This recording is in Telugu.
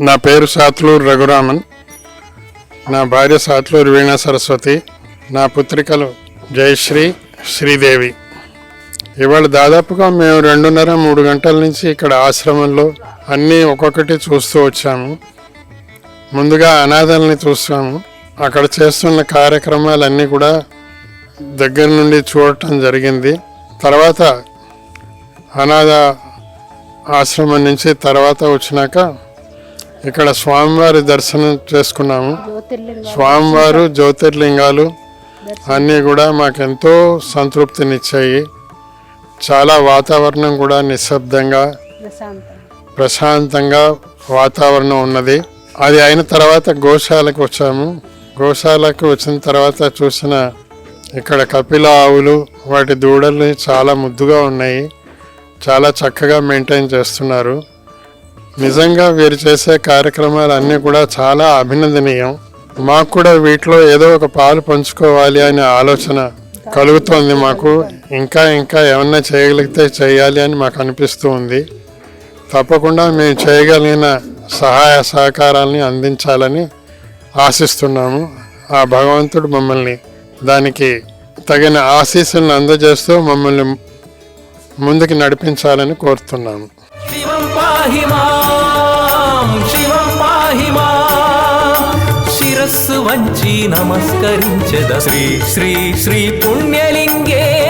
నా పేరు సాత్లూరు రఘురామన్. నా భార్య సాత్లూరు వీణా సరస్వతి. నా పుత్రికలు జయశ్రీ శ్రీదేవి. ఇవాళ దాదాపుగా మేము రెండున్నర మూడు గంటల నుంచి ఇక్కడ ఆశ్రమంలో అన్నీ ఒక్కొక్కటి చూస్తూ వచ్చాము. ముందుగా అనాథల్ని చూస్తాము. అక్కడ చేస్తున్న కార్యక్రమాలన్నీ కూడా దగ్గర నుండి చూడటం జరిగింది. తర్వాత అనాథ ఆశ్రమం నుంచి తర్వాత వచ్చినాక ఇక్కడ స్వామివారి దర్శనం చేసుకున్నాము. స్వామివారు జ్యోతిర్లింగాలు అన్నీ కూడా మాకెంతో సంతృప్తినిచ్చాయి. చాలా వాతావరణం కూడా నిశ్శబ్దంగా ప్రశాంతం ప్రశాంతంగా వాతావరణం ఉన్నది. అది అయిన తర్వాత గోశాలకు వచ్చాము. గోశాలకు వచ్చిన తర్వాత చూసిన ఇక్కడ కపిల ఆవులు వాటి దూడలు చాలా ముద్దుగా ఉన్నాయి. చాలా చక్కగా మెయింటైన్ చేస్తున్నారు. నిజంగా వీరు చేసే కార్యక్రమాలు అన్నీ కూడా చాలా అభినందనీయం. మాకు కూడా వీటిలో ఏదో ఒక పాలు పంచుకోవాలి అనే ఆలోచన కలుగుతోంది మాకు. ఇంకా ఇంకా ఏమన్నా చేయగలిగితే చేయాలి అని మాకు అనిపిస్తూ ఉంది. తప్పకుండా మేము చేయగలిగిన సహాయ సహకారాలని అందించాలని ఆశిస్తున్నాము. ఆ భగవంతుడు మమ్మల్ని దానికి తగిన ఆశీస్సులను అందజేస్తూ మమ్మల్ని ముందుకు నడిపించాలని కోరుతున్నాము. శిరస్సు వంచి నమస్కరించద శ్రీ శ్రీ శ్రీ పుణ్యలింగే